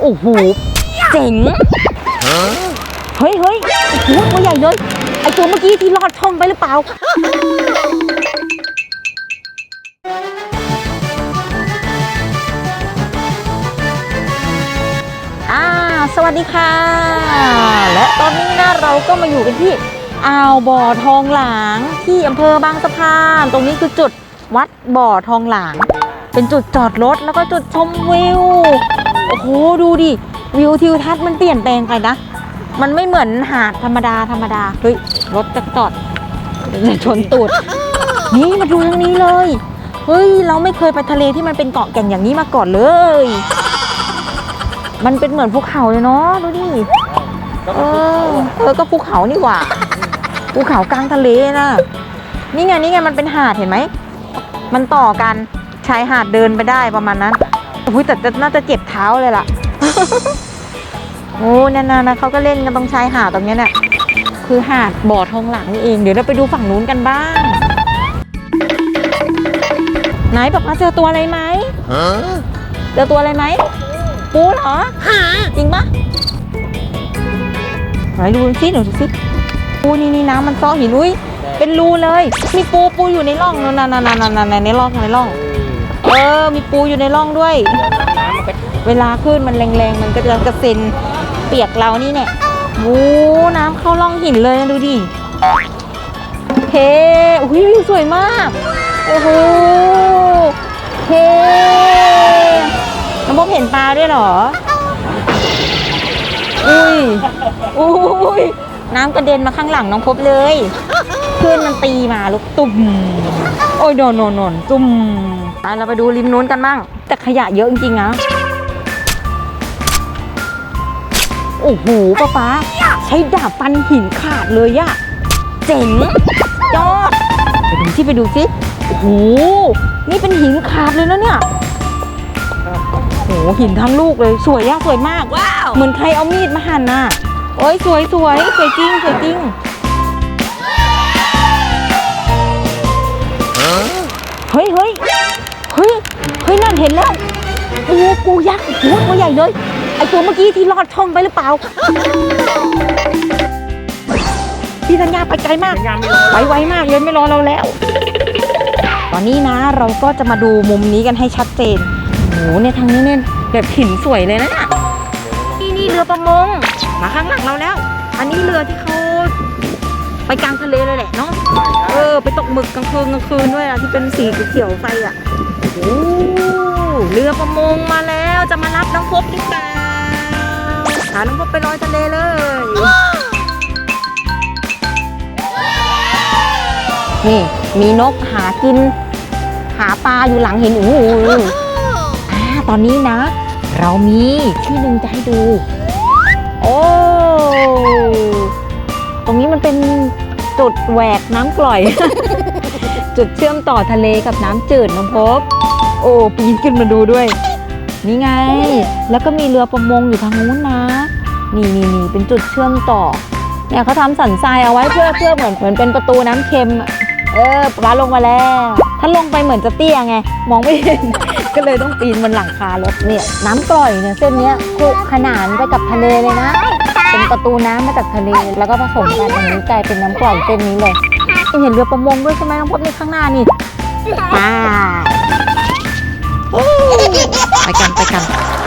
โอ้โหเจ๋งเฮ้ยเฮ้ยโอ้โหตัวใหญ่เลยไอตัวเมื่อกี้ที่ลอดช่องไปหรือเปล่าอ่าสวัสดีค่ะ และตอนนี้นะเราก็มาอยู่กันที่อ่าวบ่อทองหลางที่อำเภอบางสะพาน ตรงนี้คือจุดวัดบ่อทองหลาง เป็นจุดจอดรถแล้วก็จุดชมวิว โอ้โหดูดิวิวทิวทัศน์มันเปลี่ยนแปลงไปนะ มันไม่เหมือนหาดธรรมดาธรรมดาเฮ้ยรถจะจอดจะชนตูดนี่มาดูทางนี้เลย เฮ้ย เราไม่เคยไปทะเลที่มันเป็นเกาะแก่งอย่างนี้มาก่อนเลย มันเป็นเหมือนภูเขาเลยเนาะดูดิเออเออก็ภูเขานี่หว่าภูเขากลางทะเลนะนี่ไงนี่ไงมันเป็นหาดเห็นไหมมันต่อกันชายหาดเดินไปได้ประมาณนั้น อุ้ยแต่จะน่าจะเจ็บเท้าเลยล่ะ โอ้นั่นๆนะเขาก็เล่นกันตรงชายหาดตรงเนี้ยเนี่ยคือหาดบ่อทองหลังนี่เอง เดี๋ยวเราไปดูฝั่งนู้นกันบ้าง ไหนป๊าป๊าเจอตัวอะไรไหมเจอตัวอะไรไหม ปูเหรอ จริงปะไหนดูสิหนูดูสิปูนี่นี่น้ำมันซ่อหินอุ้ยเป็นรูเลย มีปูปูอยู่ในร่องนั่นนั่นนั่นนั่นในร่องในร่อง เออ มีปูอยู่ในร่องด้วย เวลาขึ้นมันแรงๆ มันก็จะกระเซ็นเปียกเรานี่เนี่ยโอ้น้ำเข้าร่องหินเลยนะดูดิเฮ้อุ้ยวิวสวยมาก โอ้โหเฮ้น้องพบเห็นปลาด้วยเหรอ อุ้ย อุ้ย น้ำกระเด็นมาข้างหลังน้องพบเลยคลื่นมันตีมาลูกตุ่ม โอ้ยโดนโดนโดนตุ่ม เราไปดูริมนู้นกันบ้าง แต่ขยะเยอะจริงๆนะ โอ้โหป้าป๊าใช้ดาบฟันหินขาดเลยอะเจ๋งยอดไปดูที่ไปดูสิโอ้โหนี่เป็นหินขาดเลยนะเนี่ยโอ้โหหินทั้งลูกเลยสวยอะสวยมาก ว้าว เหมือนใครเอามีดมาหั่นน่ะโอ้ยสวยสวยสวยจริงสวยจริง ฮ้ยเฮ้ยนั่นเห็นแล้วโอ้โหปูยักษ์โอ้โหตัวใหญ่เลย ไอตัวเมื่อกี้ที่ลอดช่องไปหรือเปล่า พี่ธัญญาไปไกลมาก ไปไวมากเลยไม่รอเราแล้ว ตอนนี้นะเราก็จะมาดูมุมนี้กันให้ชัดเจนโอ้โหในยทางนี้เนี่ยแบบหินสวยเลยนะเนี่ยนี่นี่เรือประมง มาข้างหลังเราแล้ว อันนี้เรือที่เขาไปกลางทะเลเลยแหละเนาะ เออ ไปตกหมึกกลางคืนกลางคืนด้วยอะที่เป็นสีเขียวๆไฟอะ โอ้เรือประมงมาแล้วจะมารับน้องพบหรือเปล่าหาน้องพบไปลอยทะเลเลย นี่มีนกหากิน หาปลาอยู่หลังเห็นโอ้โหอ่าตอนนี้นะ เรามีที่หนึ่งจะให้ดู โอ้ตรงนี้มันเป็นจุดแหวกน้ำกร่อย จุดเชื่อมต่อทะเลกับน้ำจืดน้องพบ โอ้ปีนขึ้นมาดูด้วย นี่ไง แล้วก็มีเรือประมงอยู่ทางนู้นนะ นี่นี่นี่เป็นจุดเชื่อมต่อ เนี่ยเขาทำสันทรายเอาไว้เพื่อเพื่อเหมือนเหมือนเป็นประตูน้ำเค็ม เออปลาลงมาแล้ว ถ้าลงไปเหมือนจะเตี้ยไง มองไม่เห็น ก็เลยต้องปีนบนหลังคารถเนี่ย น้ำกร่อยเนี่ยเส้นเนี้ยคุขนานไปกับทะเลเลยนะ เป็นประตูน้ำมาจากทะเล แล้วก็ผสมกันอันนี้กลายเป็นน้ำกร่อยเส้นนี้เลย เห็นเรือประมงด้วยใช่ไหมน้องพบนี่ข้างหน้านี่อ่า ไปกันไปกัน